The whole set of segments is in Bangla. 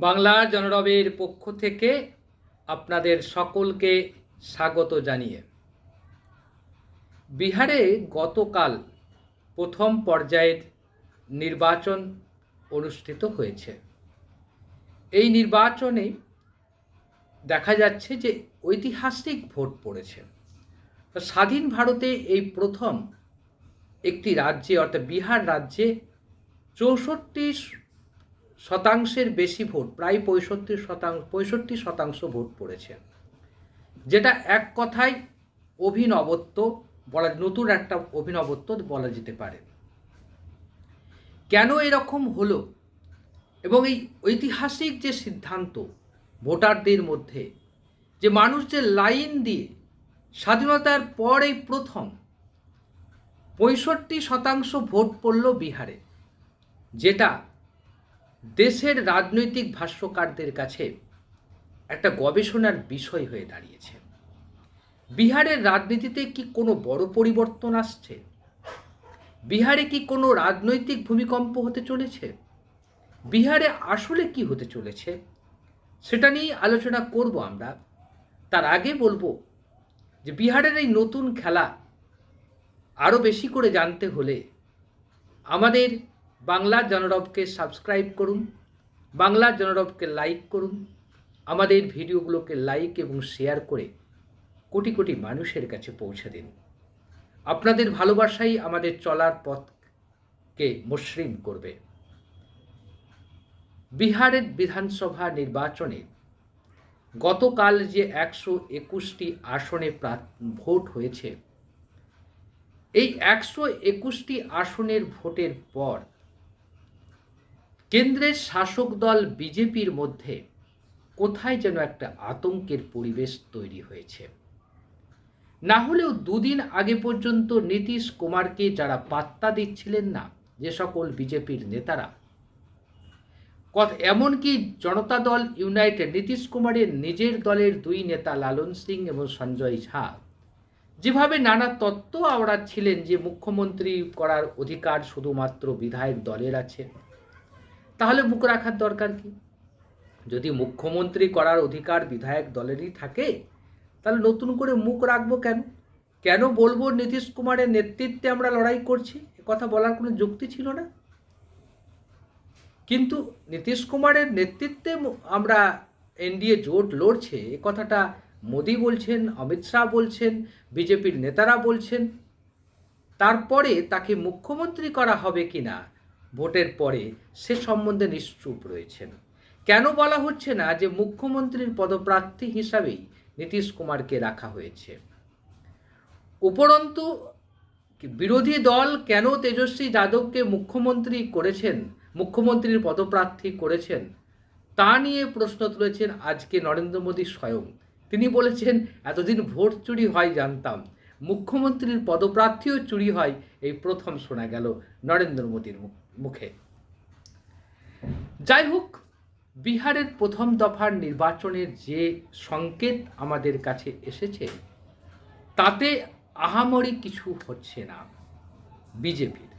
বাংলা জনরবের পক্ষ থেকে আপনাদের সকলকে স্বাগত জানিয়ে। বিহারে গতকাল প্রথম পর্যায়ের নির্বাচন অনুষ্ঠিত হয়েছে। এই নির্বাচনে দেখা যাচ্ছে যে ঐতিহাসিক ভোট পড়েছে। স্বাধীন ভারতে এই প্রথম একটি রাজ্যে অর্থাৎ বিহার রাজ্যে চৌষট্টি শতাংশের বেশি ভোট, প্রায় পঁয়ষট্টি শতাংশ পঁয়ষট্টি শতাংশ ভোট পড়েছে। যেটা এক কথায় অভিনবত্ব বলা, নতুন একটা অভিনবত্ব বলা যেতে পারে। কেন এরকম হলো? এবং এই ঐতিহাসিক যে সিদ্ধান্ত ভোটারদের মধ্যে, যে মানুষ যে লাইন দিয়ে স্বাধীনতার পর এই প্রথম পঁয়ষট্টি শতাংশ ভোট পড়ল বিহারে, যেটা দেশের রাজনৈতিক ভাষ্যকারদের কাছে একটা গবেষণার বিষয় হয়ে দাঁড়িয়েছে। বিহারের রাজনীতিতে কি কোনো বড় পরিবর্তন আসছে? বিহারে কি কোনো রাজনৈতিক ভূমিকম্প হতে চলেছে? বিহারে আসলে কি হতে চলেছে? সেটা নিয়ে আলোচনা করব আমরা। তার আগে বলব যে বিহারের এই নতুন খেলা আরও বেশি করে জানতে হলে আমাদের বাংলা জনরবকে সাবস্ক্রাইব করুন, বাংলা জনরবকে লাইক করুন, আমাদের ভিডিওগুলোকে লাইক এবং শেয়ার করে কোটি কোটি মানুষের কাছে পৌঁছে দিন। আপনাদের ভালোবাসাই আমাদের চলার পথকে মসৃণ করবে। বিহারের বিধানসভা নির্বাচনে গতকাল যে একশো একুশটি আসনে ভোট হয়েছে, এই একশো একুশটি আসনের ভোটের পর কেন্দ্রের শাসক দল বিজেপির মধ্যে কোথায় যেন একটা আতঙ্কের পরিবেশ তৈরি হয়েছে। না হলেও দুদিন আগে পর্যন্ত নীতিশ কুমারকে যারা পাত্তা দিচ্ছিলেন না, যে সকল বিজেপির নেতারা এমনকি জনতা দল ইউনাইটেড, নীতিশ কুমারের নিজের দলের দুই নেতা লালন সিং এবং সঞ্জয় ঝা, যেভাবে নানা তত্ত্ব আওড়াচ্ছিলেন যে মুখ্যমন্ত্রী করার অধিকার শুধুমাত্র বিধায়ক দলের আছে। তাহলে মুখ রাখার দরকার কি? যদি মুখ্যমন্ত্রী করার অধিকার বিধায়ক দলেরই থাকে, তাহলে নতুন করে মুখ রাখব কেন? কেন বলব নীতিশ কুমারের নেতৃত্বে আমরা লড়াই করছি? কথা বলার কোনো যুক্তি ছিল না। কিন্তু নীতিশ কুমারের নেতৃত্বে আমরা এনডিএ জোট লড়ছে, এ কথাটা মোদি বলছেন, অমিত শাহ বলছেন, বিজেপির নেতারা বলছেন। তারপরে তাকে মুখ্যমন্ত্রী করা হবে কি না ভোটের পরে সে সম্বন্ধে নিশ্চুপ রয়েছেন। কেন বলা হচ্ছে না যে মুখ্যমন্ত্রীর পদপ্রার্থী হিসাবেই নীতিশ কুমারকে রাখা হয়েছে? উপরন্তু, বিরোধী দল কেন তেজস্বী যাদবকে মুখ্যমন্ত্রী করেছেন, মুখ্যমন্ত্রীর পদপ্রার্থী করেছেন, তা নিয়ে প্রশ্ন তুলেছেন আজকে নরেন্দ্র মোদী স্বয়ং। তিনি বলেছেন, এতদিন ভোট চুরি হয়, জানতাম। মুখ্যমন্ত্রীর পদপ্রার্থীও চুরি হয়, এই প্রথম শোনা গেল নরেন্দ্র মোদীর মুখে। যাই হোক, বিহারের প্রথম দফার নির্বাচনের যে সংকেত আমাদের কাছে এসেছে, তাতে আহামরি কিছু হচ্ছে না বিজেপির।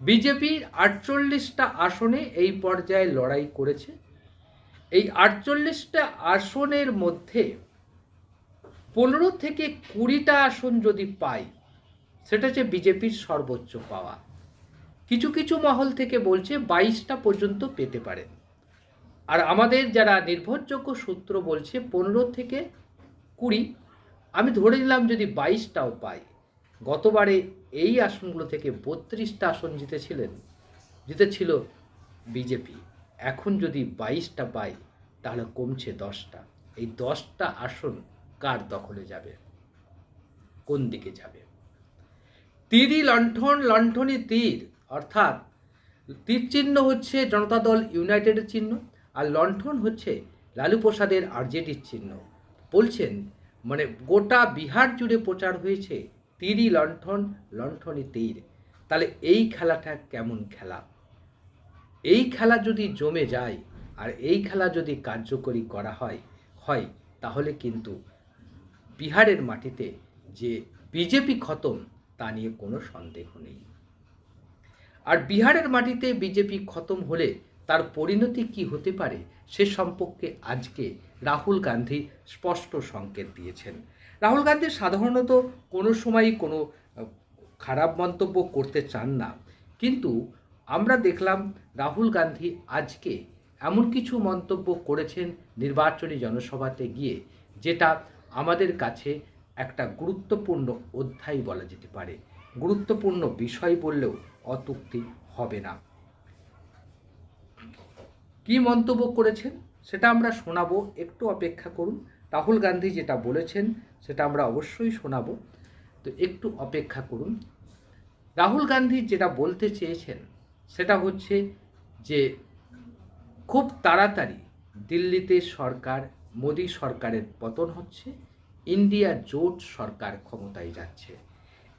বিজেপির আটচল্লিশটা আসনে এই পর্যায়ে লড়াই করেছে। এই আটচল্লিশটা আসনের মধ্যে পনেরো থেকে কুড়িটা আসন যদি পাই, সেটা হচ্ছে বিজেপির সর্বোচ্চ পাওয়া। কিছু কিছু মহল থেকে বলছে বাইশটা পর্যন্ত পেতে পারেন আর আমাদের যারা নির্ভরযোগ্য সূত্র বলছে পনেরো থেকে কুড়ি, আমি ধরে নিলাম যদি বাইশটাও পাই, গতবারে এই আসনগুলো থেকে বত্রিশটা আসন জিতেছিলেন, জিতেছিল বিজেপি। এখন যদি বাইশটা পাই, তাহলে কমছে দশটা। এই দশটা আসন কার দখলে যাবে? কোন দিকে যাবে? তীরই লণ্ঠন লণ্ঠনই তীর, অর্থাৎ তীর চিহ্ন হচ্ছে জনতা দল ইউনাইটেডের চিহ্ন আর লণ্ঠন হচ্ছে লালু প্রসাদের আরজেডির চিহ্ন। বলছেন মানে গোটা বিহার জুড়ে প্রচার হয়েছে তীরই লণ্ঠন লণ্ঠনই তীর। তাহলে এই খেলাটা কেমন খেলা? এই খেলা যদি জমে যায় আর এই খেলা যদি কার্যকরী করা হয় হয়, তাহলে কিন্তু বিহারের মাটিতে যে বিজেপি খতম, তা নিয়ে কোনো সন্দেহ নেই। আর বিহারের মাটিতে বিজেপি খতম হলে তার পরিণতি কি হতে পারে, সে সম্পর্কে আজকে রাহুল গান্ধী স্পষ্ট সংকেত দিয়েছেন। রাহুল গান্ধী সাধারণত কোনো সময়ই কোনো খারাপ মন্তব্য করতে চান না। কিন্তু আমরা দেখলাম রাহুল গান্ধী আজকে এমন কিছু মন্তব্য করেছেন নির্বাচনী জনসভাতে গিয়ে, যেটা আমাদের কাছে একটা গুরুত্বপূর্ণ অধ্যায় বলা যেতে পারে। গুরুত্বপূর্ণ বিষয় বললেও অতুক্তি হবে না। কি মন্তব্য করেছেন সেটা আমরা শোনাবো, একটু অপেক্ষা করুন। রাহুল গান্ধী যেটা বলেছেন সেটা আমরা অবশ্যই শোনাবো। তো একটু অপেক্ষা করুন। রাহুল গান্ধী যেটা বলতে চেয়েছেন সেটা হচ্ছে যে, খুব তাড়াতাড়ি দিল্লিতে সরকার মোদী সরকারের পতন হচ্ছে ইন্ডিয়া জোট সরকার ক্ষমতায় যাচ্ছে।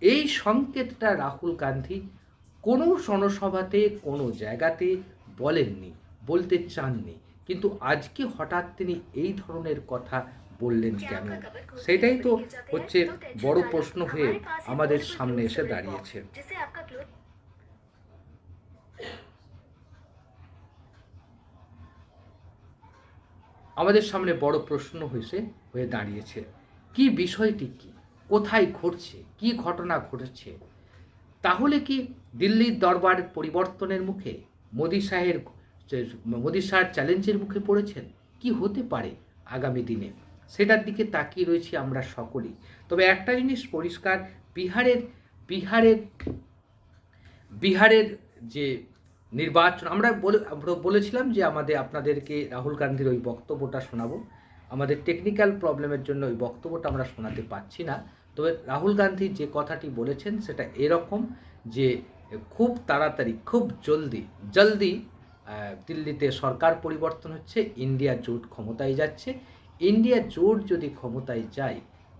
এই সংকেতটা রাহুল গান্ধী কোনো জনসভাতে কোনো জায়গাতে বলেননি বলতে চাননি। কিন্তু আজকে হঠাৎ তিনি এই ধরনের কথা বললেন কেন? সেটাই তো হচ্ছে বড় প্রশ্ন হয়ে আমাদের সামনে এসে দাঁড়িয়েছে। আমাদের সামনে বড় প্রশ্ন হয়েছে হয়ে দাঁড়িয়েছে। কি বিষয়টি কি? কোথায় ঘটছে? কি ঘটনা ঘটেছে? তাহলে কি দিল্লির দরবার পরিবর্তনের মুখে, মোদী শাহের মোদী শাহের চ্যালেঞ্জের মুখে পড়েছেন? কি হতে পারে আগামী দিনে? সেটার দিকে তাকিয়ে রয়েছি আমরা সকলেই। তবে একটা জিনিস পরিষ্কার, বিহারের বিহারের বিহারের যে নির্বাচন, আমরা বলেছিলাম যে আমাদের, আপনাদেরকে রাহুল গান্ধীর ওই বক্তব্যটা শোনাবো। আমাদের টেকনিক্যাল প্রবলেমের জন্য ওই বক্তব্যটা আমরা শোনাতে পারছি না। তবে রাহুল গান্ধী যে কথাটি বলেছেন, সেটা এরকম যে খুব তাড়াতাড়ি, খুব জলদি জলদি দিল্লিতে সরকার পরিবর্তন হচ্ছে, ইন্ডিয়া জোট ক্ষমতায় যাচ্ছে। ইন্ডিয়া জোট যদি ক্ষমতায় যায়,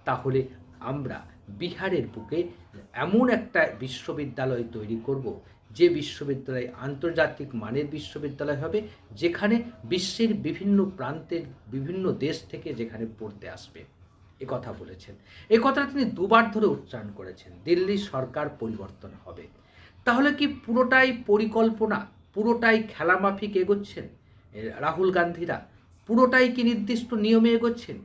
তাহলে আমরা বিহারের বুকে এমন একটা বিশ্ববিদ্যালয় তৈরি করব যে বিশ্ববিদ্যালয় আন্তর্জাতিক মানের বিশ্ববিদ্যালয় হবে, যেখানে বিশ্বের বিভিন্ন প্রান্তের বিভিন্ন দেশ থেকে যেখানে পড়তে আসবে। এ কথা বলেছেন। এ কথা তিনি দুবার ধরে উচ্চারণ করেছেন, দিল্লি সরকার পরিবর্তন হবে। তাহলে কি পুরোটাই পরিকল্পনা, পুরোটাই খেলামাফিক এগোচ্ছেন? রাহুল গান্ধীরা পুরোটাই কি নির্দিষ্ট নিয়মে এগোচ্ছেন?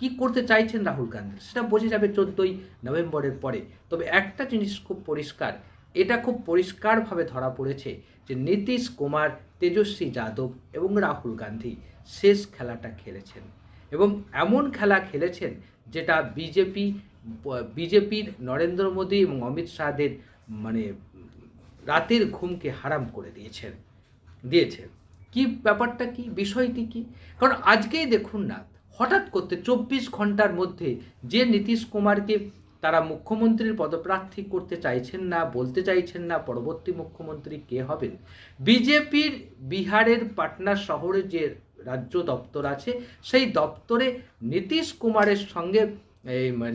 কি করতে চাইছেন রাহুল গান্ধী? সেটা বোঝা যাবে চোদ্দোই নভেম্বরের পরে। তবে একটা জিনিস খুব পরিষ্কার এটা খুব পরিষ্কারভাবে ধরা পড়েছে যে নীতিশ কুমার, তেজস্বী যাদব এবং রাহুল গান্ধী শেষ খেলাটা খেলেছেন। এবং এমন খেলা খেলেছেন যেটা বিজেপি, বিজেপির নরেন্দ্র মোদী এবং অমিত শাহদের মানে রাতের ঘুমকে হারাম করে দিয়েছেন দিয়েছেন কি ব্যাপারটা কি? বিষয়টি কি? কারণ আজকেই দেখুন না, হঠাৎ করতে চব্বিশ ঘণ্টার মধ্যে যে নীতিশ কুমারকে তারা মুখ্যমন্ত্রীর পদপ্রার্থী করতে চাইছেন না, বলতে চাইছেন না, পরবর্তী মুখ্যমন্ত্রী কে হবেন? বিজেপির বিহারের পাটনা শহরে যে রাজ্য দপ্তর আছে, সেই দপ্তরে নীতিশ কুমারের সঙ্গে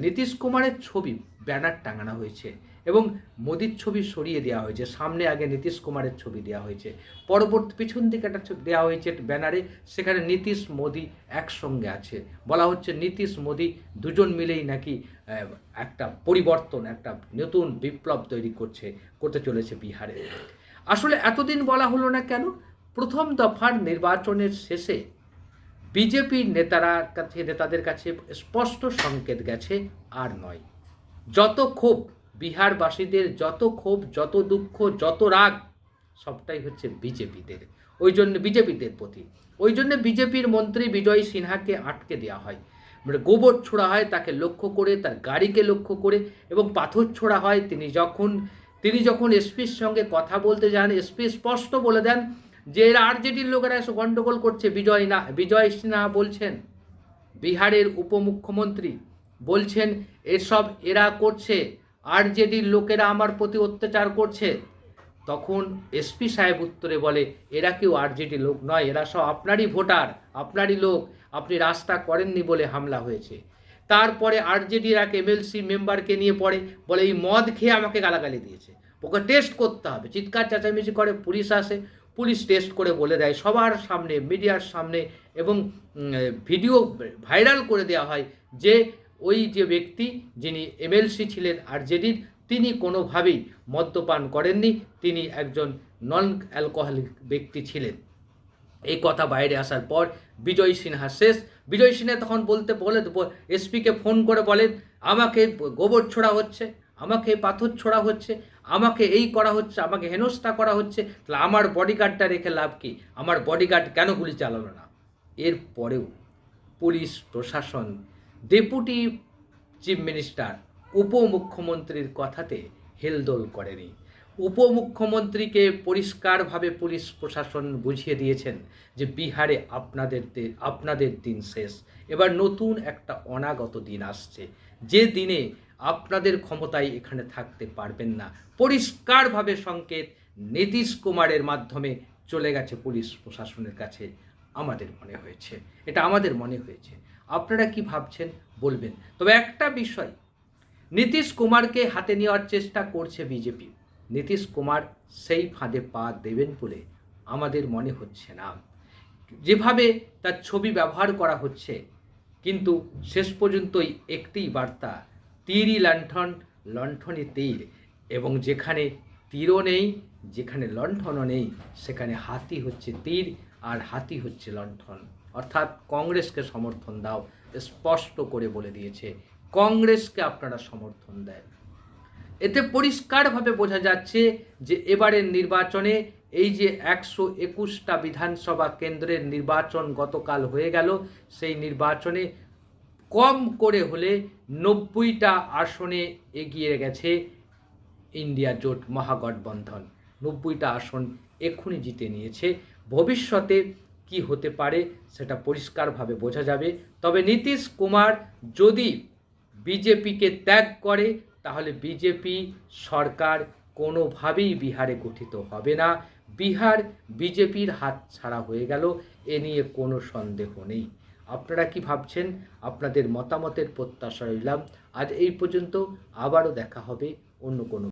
নীতিশ কুমারের ছবি ব্যানার টাঙানো হয়েছে। এবং মোদির ছবি সরিয়ে দেওয়া হয়েছে, সামনে আগে নীতিশ কুমারের ছবি দেওয়া হয়েছে, পরবর্তী পিছন দিকে একটা ছবি দেওয়া হয়েছে ব্যানারে, সেখানে নীতিশ মোদি একসঙ্গে আছে। বলা হচ্ছে নীতিশ মোদি দুজন মিলেই নাকি একটা পরিবর্তন, একটা নতুন বিপ্লব তৈরি করছে, করতে চলেছে বিহারে। আসলে এতদিন বলা হলো না কেন? প্রথম দফার নির্বাচনের শেষে বিজেপির নেতারা কাছে, নেতাদের কাছে স্পষ্ট সংকেত গেছে, আর নয়। যত ক্ষোভ বিহারবাসীদের যত ক্ষোভ, যত দুঃখ, যত রাগ, সবটাই হচ্ছে বিজেপিদের। ওই জন্য বিজেপিদের প্রতি। ওই জন্য বিজেপির মন্ত্রী বিজয় সিনহাকে আটকে দেওয়া হয়। মানে গোবর ছোড়া হয় তাকে লক্ষ্য করে, তার গাড়িকে লক্ষ্য করে এবং পাথর ছোড়া হয়। তিনি যখন তিনি যখন এসপির সঙ্গে কথা বলতে যান, এসপি স্পষ্ট বলে দেন যে এরা আরজেডির লোকেরা এসে গণ্ডগোল করছে। বিজয় না, বিজয় সিনহা বলছেন, বিহারের উপমুখ্যমন্ত্রী বলছেন, এসব এরা করছে। আরজেডির লোকেরা আমার প্রতি অত্যাচার করছে, তখন এসপি সাহেব উত্তরে বলে, এরা কেউ আরজেডি লোক নয়, এরা সব আপনারই ভোটার, আপনারই লোক, আপনি রাস্তা করেননি বলে হামলা হয়েছে। তারপরে আরজেডির এক এমএলসি মেম্বারকে নিয়ে পড়ে, বলে, এই মদ খেয়ে আমাকে গালাগালি দিয়েছে। ওকে টেস্ট করতে হবে, চিৎকার চেঁচামেচি করে, পুলিশ আসে, পুলিশ টেস্ট করে বলে দেয়, সবার সামনে, মিডিয়ার সামনে এবং ভিডিও ভাইরাল করে দেওয়া হয় যে ওই যে ব্যক্তি যিনি এমএলসি ছিলেন আরজেডির তিনি কোনোভাবেই মদ্যপান করেননি। তিনি একজন নন অ্যালকোহলিক ব্যক্তি ছিলেন। এই কথা বাইরে আসার পর বিজয় সিনহা শেষ। বিজয় সিনহা তখন বলতে বলে, এসপিকে ফোন করে বলেন, আমাকে গোবর ছোড়া হচ্ছে, আমাকে পাথর ছোড়া হচ্ছে, আমাকে এই করা হচ্ছে, আমাকে হেনস্থা করা হচ্ছে, তাহলে আমার বডিগার্ডটা রেখে লাভ কি? আমার বডিগার্ড কেন গুলি চালালো না? এর পরেও পুলিশ, প্রশাসন ডেপুটি চিফ মিনিস্টার উপমুখ্যমন্ত্রীর কথাতে হেলদোল করেনি। উপমুখ্যমন্ত্রীকে পরিষ্কারভাবে পুলিশ প্রশাসন বুঝিয়ে দিয়েছেন যে বিহারে আপনাদের আপনাদের দিন শেষ। এবার নতুন একটা অনাগত দিন আসছে। যে দিনে আপনাদের ক্ষমতায় এখানে থাকতে পারবেন না। পরিষ্কারভাবে সংকেত নীতিশ কুমারের মাধ্যমে চলে গেছে পুলিশ প্রশাসনের কাছে। আমাদের মনে হয়েছে। এটা আমাদের মনে হয়েছে। আপনারা কি ভাবছেন বলবেন। তবে একটা বিষয়, নীতিশ কুমারকে হাতে নেওয়ার চেষ্টা করছে বিজেপি। নীতিশ কুমার সেই ফাঁদে পা দেবেন বলে আমাদের মনে হচ্ছে না। যেভাবে তার ছবি ব্যবহার করা হচ্ছে, কিন্তু শেষ পর্যন্তই একটি বার্তা তীরই লণ্ঠন লণ্ঠনই তীর, এবং যেখানে তীরও নেই, যেখানে লণ্ঠনও নেই, সেখানে হাতি হচ্ছে তীর আর হাতি হচ্ছে লণ্ঠন। অর্থাৎ কংগ্রেসকে সমর্থন দাও, স্পষ্ট করে বলে দিয়েছে, কংগ্রেসকে আপনারা সমর্থন দেন। এতে পরিষ্কারভাবে বোঝা যাচ্ছে যে এবারের নির্বাচনে এই যে একশো একুশটা বিধানসভা কেন্দ্রের নির্বাচন গতকাল হয়ে গেল, সেই নির্বাচনে কম করে হলে নব্বইটা আসনে এগিয়ে গেছে ইন্ডিয়া জোট মহাগঠবন্ধন। নব্বইটা আসন এক্ষুনি জিতে নিয়েছে। ভবিষ্যতে কি হতে পারে সেটা পরিষ্কারভাবে বোঝা যাবে। তবে নীতিশ কুমার যদি বিজেপিকে ত্যাগ করে, তাহলে বিজেপি সরকার কোনোভাবেই বিহারে গঠিত হবে না। বিহার বিজেপির হাত ছাড়া হয়ে গেল, এ নিয়ে কোনো সন্দেহ নেই। আপনারা কি ভাবছেন? আপনাদের মতামতের প্রত্যাশা রইলাম। আজ এই পর্যন্ত আবারও দেখা হবে অন্য কোনো